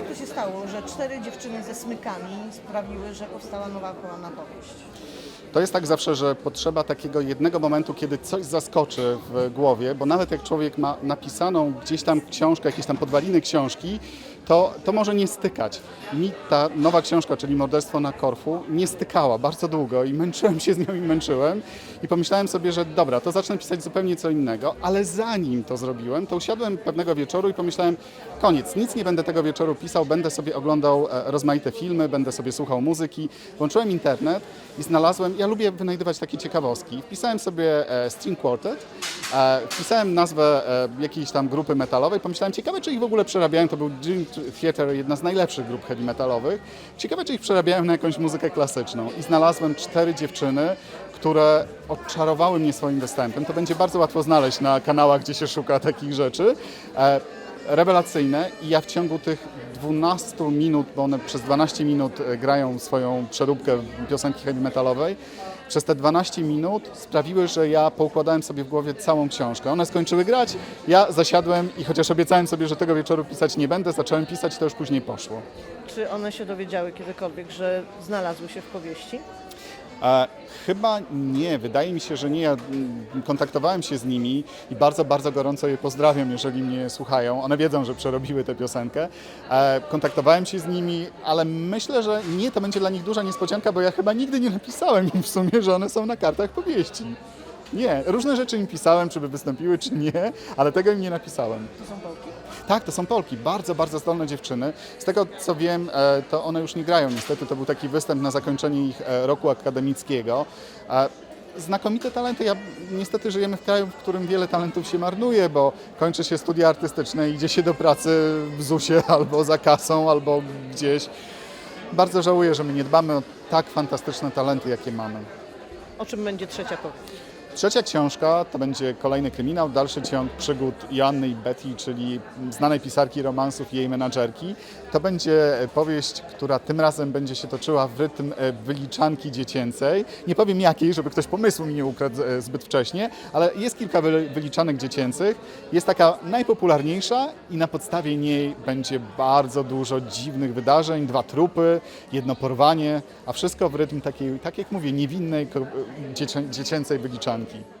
Jak to się stało, że cztery dziewczyny ze smykami sprawiły, że powstała nowa kolana powieść? To jest tak zawsze, że potrzeba takiego jednego momentu, kiedy coś zaskoczy w głowie, bo nawet jak człowiek ma napisaną gdzieś tam książkę, jakieś tam podwaliny książki, to, to może nie stykać. Mi ta nowa książka, czyli Morderstwo na Korfu, nie stykała bardzo długo i męczyłem się z nią i męczyłem. I pomyślałem sobie, że dobra, to zacznę pisać zupełnie co innego, ale zanim to zrobiłem, to usiadłem pewnego wieczoru i pomyślałem, koniec, nic nie będę tego wieczoru pisał, będę sobie oglądał e, rozmaite filmy, będę sobie słuchał muzyki. Włączyłem internet i znalazłem, ja lubię wynajdywać takie ciekawostki. Wpisałem sobie e, String Quartet, e, wpisałem nazwę e, jakiejś tam grupy metalowej, pomyślałem, ciekawe czy ich w ogóle przerabiają, to był Dream Theater, jedna z najlepszych grup heavy metalowych. Ciekawe czy ich przerabiają na jakąś muzykę klasyczną. I znalazłem cztery dziewczyny, które odczarowały mnie swoim występem. To będzie bardzo łatwo znaleźć na kanałach, gdzie się szuka takich rzeczy. Rewelacyjne i ja w ciągu tych 12 minut, bo one przez 12 minut e, grają swoją przeróbkę piosenki heavy metalowej, przez te 12 minut sprawiły, że ja poukładałem sobie w głowie całą książkę. One skończyły grać, ja zasiadłem i chociaż obiecałem sobie, że tego wieczoru pisać nie będę, zacząłem pisać, to już później poszło. Czy one się dowiedziały kiedykolwiek, że znalazły się w powieści? Chyba nie, wydaje mi się, że nie. Ja mm, kontaktowałem się z nimi i bardzo, bardzo gorąco je pozdrawiam, jeżeli mnie słuchają. One wiedzą, że przerobiły tę piosenkę. E, kontaktowałem się z nimi, ale myślę, że nie, to będzie dla nich duża niespodzianka, bo ja chyba nigdy nie napisałem im w sumie, że one są na kartach powieści. Nie, różne rzeczy im pisałem, czy by wystąpiły, czy nie, ale tego im nie napisałem. To są Polki? Tak, to są Polki, bardzo, bardzo zdolne dziewczyny. Z tego co wiem, e, to one już nie grają niestety, to był taki występ na zakończenie ich e, roku akademickiego. E, Znakomite talenty. Ja, niestety żyjemy w kraju, w którym wiele talentów się marnuje, bo kończy się studia artystyczne idzie się do pracy w ZUS-ie albo za kasą, albo gdzieś. Bardzo żałuję, że my nie dbamy o tak fantastyczne talenty, jakie mamy. O czym będzie trzecia powieść? Trzecia książka to będzie kolejny kryminał, dalszy ciąg przygód Joanny i Betty, czyli znanej pisarki romansów i jej menadżerki. To będzie powieść, która tym razem będzie się toczyła w rytm e, wyliczanki dziecięcej. Nie powiem jakiej, żeby ktoś pomysłu mi nie ukradł e, zbyt wcześnie, ale jest kilka wy- wyliczanek dziecięcych. Jest taka najpopularniejsza i na podstawie niej będzie bardzo dużo dziwnych wydarzeń, dwa trupy, jedno porwanie, a wszystko w rytm takiej, tak jak mówię, niewinnej, ko- dziecię- dziecięcej wyliczanki.